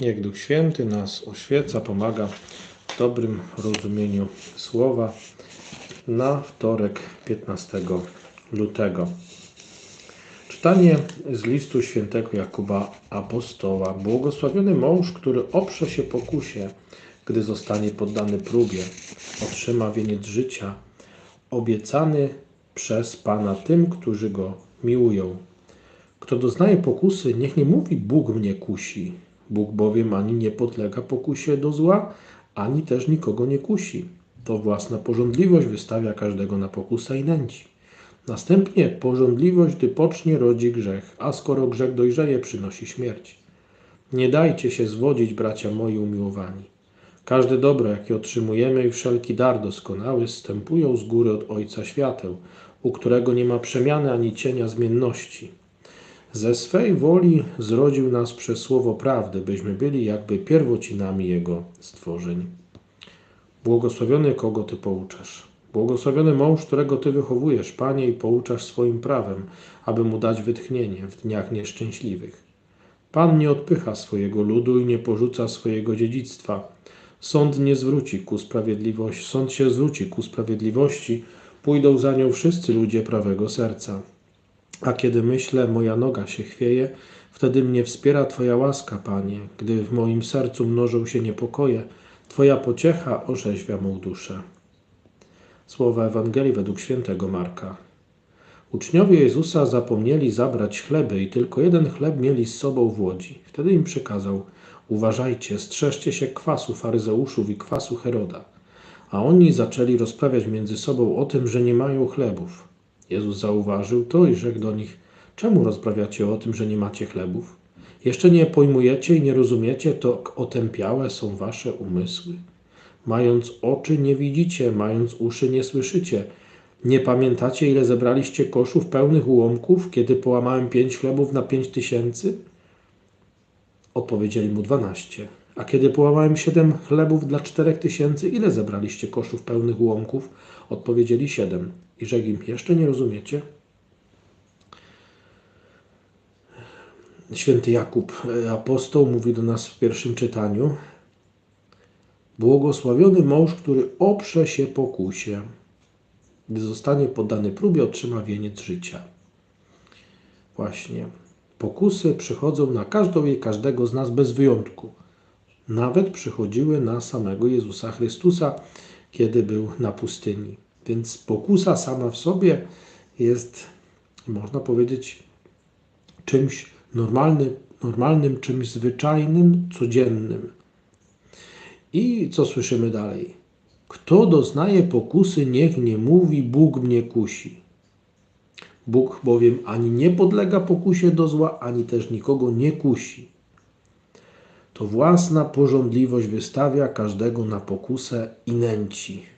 Niech Duch Święty nas oświeca, pomaga w dobrym rozumieniu słowa na wtorek 15 lutego. Czytanie z listu świętego Jakuba Apostoła. Błogosławiony mąż, który oprze się pokusie, gdy zostanie poddany próbie, otrzyma wieniec życia, obiecany przez Pana tym, którzy Go miłują. Kto doznaje pokusy, niech nie mówi Bóg mnie kusi. Bóg bowiem ani nie podlega pokusie do zła, ani też nikogo nie kusi. To własna porządliwość wystawia każdego na pokusę i nęci. Następnie porządliwość, gdy pocznie, rodzi grzech, a skoro grzech dojrzeje, przynosi śmierć. Nie dajcie się zwodzić, bracia moi umiłowani. Każde dobro, jakie otrzymujemy i wszelki dar doskonały, stępują z góry od Ojca Świateł, u którego nie ma przemiany ani cienia zmienności. Ze swej woli zrodził nas przez słowo prawdy, byśmy byli jakby pierwocinami Jego stworzeń. Błogosławiony, kogo Ty pouczasz. Błogosławiony mąż, którego Ty wychowujesz, Panie, i pouczasz swoim prawem, aby mu dać wytchnienie w dniach nieszczęśliwych. Pan nie odpycha swojego ludu i nie porzuca swojego dziedzictwa. Sąd nie zwróci ku sprawiedliwości, sąd się zwróci ku sprawiedliwości, pójdą za nią wszyscy ludzie prawego serca. A kiedy myślę, moja noga się chwieje, wtedy mnie wspiera Twoja łaska, Panie, gdy w moim sercu mnożą się niepokoje, Twoja pociecha orzeźwia mą duszę. Słowa Ewangelii według świętego Marka. Uczniowie Jezusa zapomnieli zabrać chleby i tylko jeden chleb mieli z sobą w łodzi. Wtedy im przykazał: Uważajcie, strzeżcie się kwasu faryzeuszów i kwasu Heroda. A oni zaczęli rozprawiać między sobą o tym, że nie mają chlebów. Jezus zauważył to i rzekł do nich: Czemu rozprawiacie o tym, że nie macie chlebów? Jeszcze nie pojmujecie i nie rozumiecie, to otępiałe są wasze umysły. Mając oczy nie widzicie, mając uszy nie słyszycie. Nie pamiętacie, ile zebraliście koszów pełnych ułomków, kiedy połamałem pięć chlebów na pięć tysięcy? Odpowiedzieli mu dwanaście. A kiedy połamałem siedem chlebów dla czterech tysięcy, ile zebraliście koszów pełnych ułomków? Odpowiedzieli siedem. I rzekł im, jeszcze nie rozumiecie? Święty Jakub, e, apostoł, mówi do nas w pierwszym czytaniu, Błogosławiony mąż, który oprze się pokusie, gdy zostanie poddany próbie, otrzyma wieniec życia. Właśnie. Pokusy przychodzą na każdą i każdego z nas bez wyjątku. Nawet przychodziły na samego Jezusa Chrystusa, kiedy był na pustyni. Więc pokusa sama w sobie jest, można powiedzieć, czymś normalnym, normalnym czymś zwyczajnym, codziennym. I co słyszymy dalej? Kto doznaje pokusy, niech nie mówi, Bóg mnie kusi. Bóg bowiem ani nie podlega pokusie do zła, ani też nikogo nie kusi. To własna porządliwość wystawia każdego na pokusę i nęci.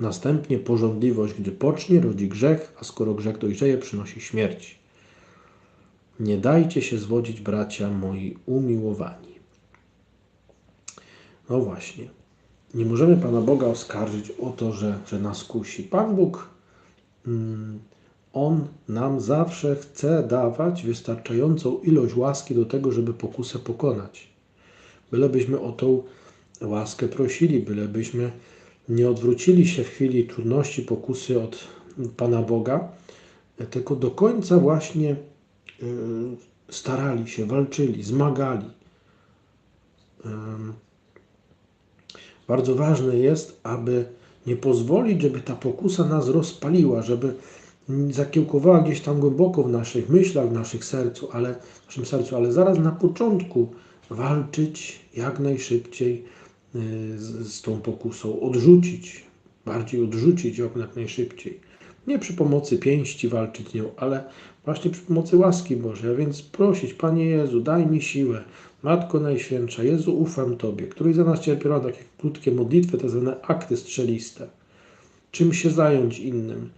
Następnie porządliwość, gdy pocznie, rodzi grzech, a skoro grzech dojrzeje, przynosi śmierć. Nie dajcie się zwodzić, bracia moi umiłowani. No właśnie. Nie możemy Pana Boga oskarżyć o to, że, że nas kusi. Pan Bóg, mm, On nam zawsze chce dawać wystarczającą ilość łaski do tego, żeby pokusę pokonać. Bylebyśmy o tą łaskę prosili, bylebyśmy nie odwrócili się w chwili trudności, pokusy od Pana Boga, tylko do końca właśnie y, starali się, walczyli, zmagali. Bardzo ważne jest, aby nie pozwolić, żeby ta pokusa nas rozpaliła, żeby zakiełkowała gdzieś tam głęboko w naszych myślach, w sercu, ale, w naszym sercu, ale zaraz na początku walczyć jak najszybciej z, z tą pokusą, odrzucić, bardziej odrzucić ją jak najszybciej. Nie przy pomocy pięści walczyć nią, ale właśnie przy pomocy łaski Bożej. A więc prosić, Panie Jezu, daj mi siłę, Matko Najświętsza, Jezu, ufam Tobie, której za nas cierpiała takie krótkie modlitwy, te zwane akty strzeliste. Czym się zająć innym?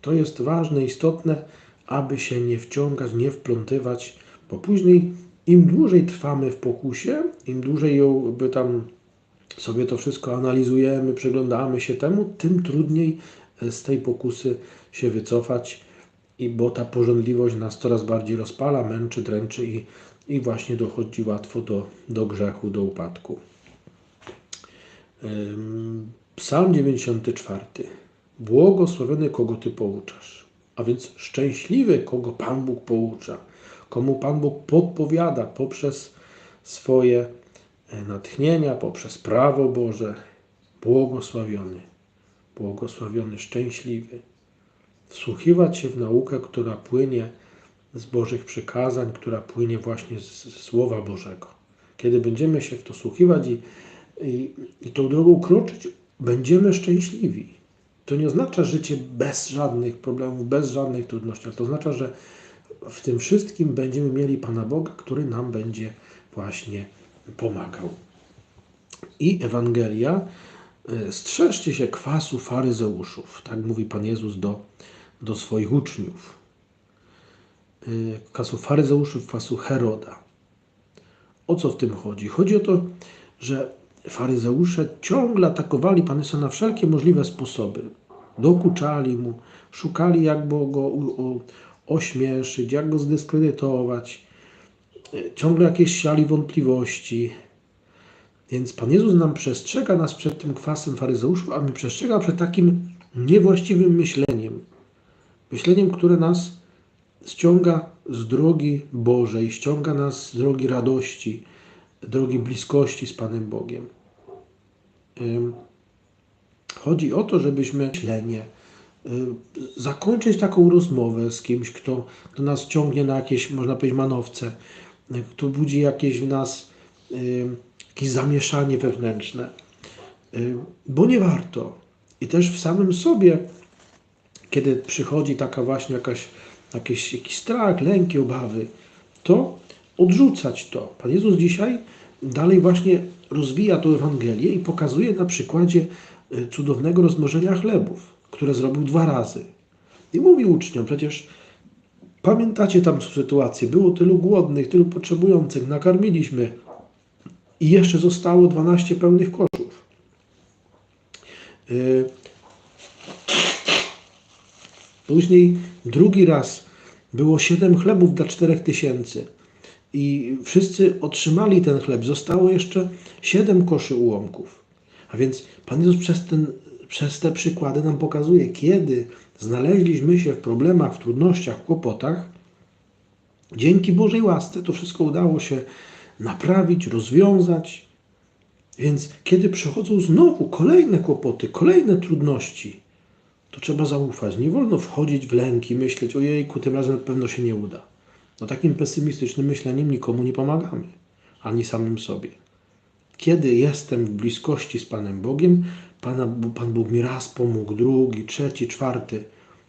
To jest ważne, istotne, aby się nie wciągać, nie wplątywać, bo później im dłużej trwamy w pokusie, im dłużej ją by tam sobie to wszystko analizujemy, przyglądamy się temu, tym trudniej e, z tej pokusy się wycofać, i bo ta porządliwość nas coraz bardziej rozpala, męczy, dręczy i i właśnie dochodzi łatwo do, do grzechu, do upadku. Psalm 94. Błogosławiony, kogo Ty pouczasz. A więc szczęśliwy, kogo Pan Bóg poucza, komu Pan Bóg podpowiada poprzez swoje natchnienia, poprzez prawo Boże. Błogosławiony, błogosławiony, szczęśliwy. Wsłuchiwać się w naukę, która płynie z Bożych przykazań, która płynie właśnie z z Słowa Bożego. Kiedy będziemy się w to słuchiwać i, i, i tą drogą kroczyć, będziemy szczęśliwi. To nie oznacza życie bez żadnych problemów, bez żadnych trudności, ale to oznacza, że w tym wszystkim będziemy mieli Pana Boga, który nam będzie właśnie pomagał. I Ewangelia, y, strzeżcie się kwasu faryzeuszów, tak mówi Pan Jezus do, do swoich uczniów. Y, Kwasu faryzeuszów, kwasu Heroda. O co w tym chodzi? Chodzi o to, że faryzeusze ciągle atakowali Pana Jezusa na wszelkie możliwe sposoby. Dokuczali Mu, szukali jak go ośmieszyć, jak go zdyskredytować. Y, Ciągle jakieś siali wątpliwości. Więc Pan Jezus nam przestrzega nas przed tym kwasem faryzeuszów, a my przestrzega przed takim niewłaściwym myśleniem. Myśleniem, które nas ściąga z drogi Bożej, ściąga nas z drogi radości, drogi bliskości z Panem Bogiem. Chodzi o to, żebyśmy myślenie, y, zakończyć taką rozmowę z kimś, kto, kto nas ciągnie na jakieś, można powiedzieć, manowce, kto budzi jakieś w nas y, jakieś zamieszanie wewnętrzne, Y, bo nie warto. I też w samym sobie, kiedy przychodzi taka właśnie jakaś, jakiś, jakiś strach, lęki, obawy, to odrzucać to. Pan Jezus dzisiaj dalej właśnie rozwija tę Ewangelię i pokazuje na przykładzie y, cudownego rozmnożenia chlebów, które zrobił dwa razy. I mówi uczniom, przecież pamiętacie tam sytuację, było tylu głodnych, tylu potrzebujących, nakarmiliśmy i jeszcze zostało 12 pełnych koszów. Y, Później drugi raz było siedem chlebów dla czterech tysięcy. I wszyscy otrzymali ten chleb. Zostało jeszcze siedem koszy ułomków. A więc Pan Jezus przez, ten, przez te przykłady nam pokazuje, kiedy znaleźliśmy się w problemach, w trudnościach, kłopotach, dzięki Bożej łasce to wszystko udało się naprawić, rozwiązać. Więc kiedy przychodzą znowu kolejne kłopoty, kolejne trudności, to trzeba zaufać. Nie wolno wchodzić w lęki, myśleć, ojejku, tym razem pewno się nie uda. No takim pesymistycznym myśleniem nikomu nie pomagamy, ani samym sobie. Kiedy jestem w bliskości z Panem Bogiem, Pana, Pan Bóg mi raz pomógł, drugi, trzeci, czwarty,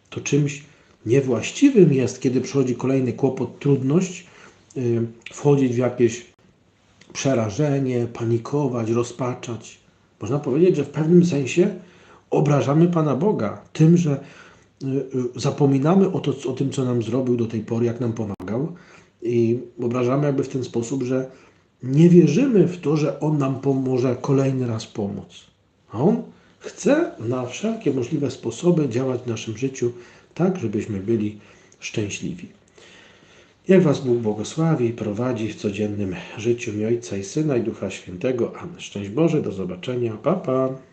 to czymś niewłaściwym jest, kiedy przychodzi kolejny kłopot, trudność, yy, wchodzić w jakieś przerażenie, panikować, rozpaczać. Można powiedzieć, że w pewnym sensie obrażamy Pana Boga tym, że y, y, zapominamy o, to, o tym, co nam zrobił do tej pory, jak nam pomagał i obrażamy jakby w ten sposób, że nie wierzymy w to, że On nam pomoże kolejny raz pomóc. A On chce na wszelkie możliwe sposoby działać w naszym życiu tak, żebyśmy byli szczęśliwi. Niech Was Bóg błogosławi i prowadzi w codziennym życiu mi Ojca i Syna i Ducha Świętego. Amen. Szczęść Boże, do zobaczenia. Pa, pa.